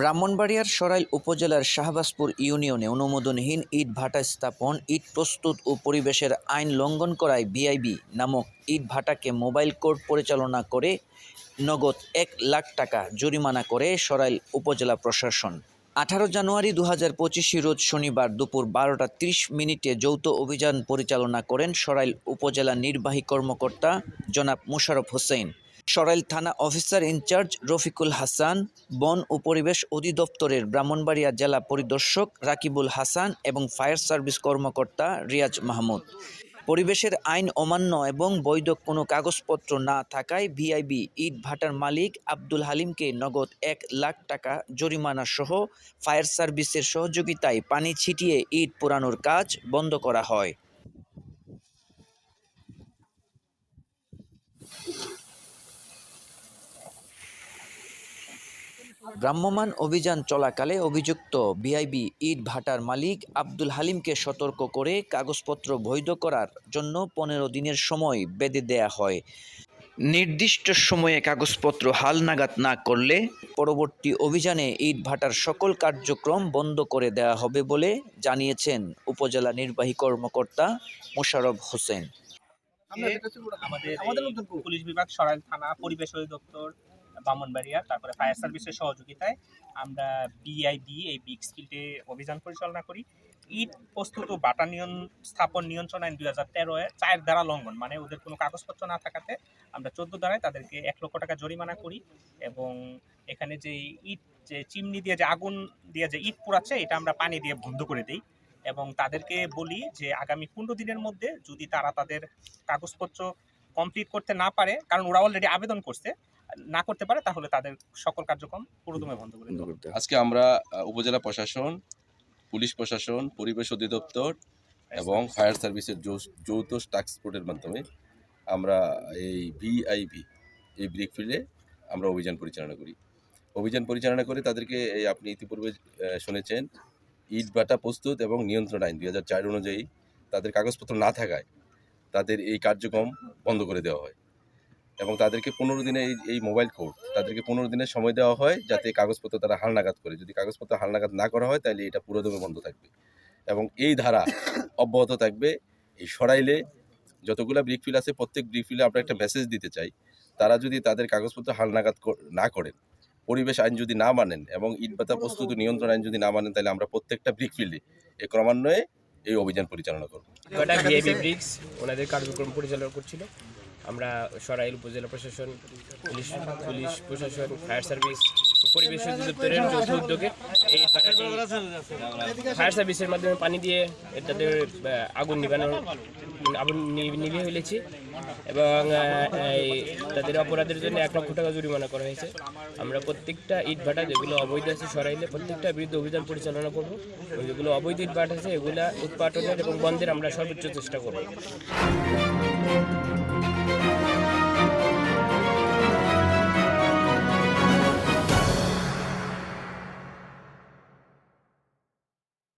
ব্রাহ্মণবাড়িয়ার সরাইল উপজেলার শাহবাজপুর ইউনিয়নে অনুমোদনহীন ইট ভাটা স্থাপন, ইট প্রস্তুত ও পরিবেশের আইন লঙ্ঘন করায় বিআইবি নামক ইট ভাটাকে মোবাইল কোর্ট পরিচালনা করে নগদ এক লাখ টাকা জরিমানা করে সরাইল উপজেলা প্রশাসন। আঠারো জানুয়ারি দু হাজার পঁচিশে রোজ শনিবার দুপুর বারোটা ত্রিশ মিনিটে যৌথ অভিযান পরিচালনা করেন সরাইল উপজেলা নির্বাহী কর্মকর্তা জনাব মুশারফ হোসেন। সরাইল থানা অফিসার ইনচার্জ রফিকুল হাসান, বন ও পরিবেশ অধিদপ্তরের ব্রাহ্মণবাড়িয়া জেলা পরিদর্শক রাকিবুল হাসান এবং ফায়ার সার্ভিস কর্মকর্তা রিয়াজ মাহমুদ। পরিবেশের আইন অমান্য এবং বৈধ কোনো কাগজপত্র না থাকায় ভিআইবি ইট ভাটার মালিক আব্দুল হালিমকে নগদ এক লাখ টাকা জরিমানা সহ ফায়ার সার্ভিসের সহযোগিতায় পানি ছিটিয়ে ইট পোড়ানোর কাজ বন্ধ করা হয়। ভ্রাম্যমাণ অভিযান চলাকালে অভিযুক্ত বিআইবি ইট ভাটার মালিক আব্দুল হালিমকে সতর্ক করে কাগজপত্র বৈধ করার জন্য পনেরো দিনের সময় বেঁধে দেয়া হয়। নির্দিষ্ট সময়ে কাগজপত্র হাল হালনাগাদ না করলে পরবর্তী অভিযানে ইট ভাটার সকল কার্যক্রম বন্ধ করে দেওয়া হবে বলে জানিয়েছেন উপজেলা নির্বাহী কর্মকর্তা মোশাররফ হোসেন। আমাদের পুলিশ বিভাগ সরাইল থানা পরিবেশ অধিদপ্তর বামনবাড়িয়া, তারপরে ফায়ার সার্ভিসের সহযোগিতায় আমরা বিআইবি এই বিগ স্পিল্ডে অভিযান পরিচালনা করি। ইট প্রস্তুত বাটা নিয়ন, স্থাপন নিয়ন্ত্রণ আইন দুই হাজার তেরো এর চায়ের দ্বারা লঙ্ঘন মানে ওদের কোনো কাগজপত্র না থাকাতে আমরা চোদ্দ দ্বারায় তাদেরকে এক লক্ষ টাকা জরিমানা করি এবং এখানে যে ইট, যে চিমনি দিয়ে যে আগুন দিয়ে যে ইট পোড়াচ্ছে, এটা আমরা পানি দিয়ে বন্ধ করে দিই এবং তাদেরকে বলি যে আগামী পনেরো দিনের মধ্যে যদি তারা তাদের কাগজপত্র কমপ্লিট করতে না পারে, কারণ ওরা অলরেডি আবেদন করছে না করতে পারে তাহলে তাদের সকল কার্যক্রম পুরোদমে বন্ধ করে আজকে আমরা উপজেলা প্রশাসন পুলিশ প্রশাসন পরিবেশ অধিদপ্তর এবং ফায়ার সার্ভিসের যৌথ টাস্কফোর্সের মাধ্যমে আমরা এই ভিআইভি এই ব্রিক ফিল্ডে আমরা অভিযান পরিচালনা করি। অভিযান পরিচালনা করে তাদেরকে এই আপনি ইতিপূর্বে শুনেছেন ইট বাটা প্রস্তুত এবং নিয়ন্ত্রণ আইন দুই হাজার চার অনুযায়ী তাদের কাগজপত্র না থাকায় তাদের এই কার্যক্রম বন্ধ করে দেওয়া হয়। এবং তাদেরকে পনেরো দিনে এই এই মোবাইল কোড তাদেরকে পনেরো দিনের সময় দেওয়া হয় যাতে কাগজপত্র তারা হালনাগাদ করে। যদি কাগজপত্র হালনাগাদ না করা হয় তাহলে এটা পুরোদমে বন্ধ থাকবে। এবং এই ধারা অব্যাহত থাকবে। এই সরাইলে যতগুলো ব্রিকফিল আছে প্রত্যেক ব্রিকফিলে আমরা একটা মেসেজ দিতে চাই। তারা যদি তাদের কাগজপত্র হালনাগাদ না করেন পরিবেশ আইন যদি না মানেন এবং ইটবাতা প্রস্তুত নিয়ন্ত্রণ আইন যদি না মানেন তাহলে আমরা প্রত্যেকটা ব্রিকফিল্ডে এই ক্রমান্বয়ে এই অভিযান পরিচালনা করব। ওনাদের কার্যক্রম পরিচালনা করছিল। আমরা সরাইল উপজেলা প্রশাসন, পুলিশ পুলিশ প্রশাসন, ফায়ার সার্ভিস, পরিবেশ অধিদপ্তরের যৌথ উদ্যোগে এই ফায়ার সার্ভিসের মাধ্যমে পানি দিয়ে তাদের আগুন নিবানোর আগুন নিভিয়ে ফেলেছি এবং এই তাদের অপরাধের জন্য এক লক্ষ টাকা জরিমানা করা হয়েছে। আমরা প্রত্যেকটা ইট ভাটা যেগুলো অবৈধ আছে সরাইলে প্রত্যেকটা বিরুদ্ধে অভিযান পরিচালনা করব। যেগুলো অবৈধ ইট ভাটা আছে, এগুলা উৎপাটনের এবং বন্ধের আমরা সর্বোচ্চ চেষ্টা করব।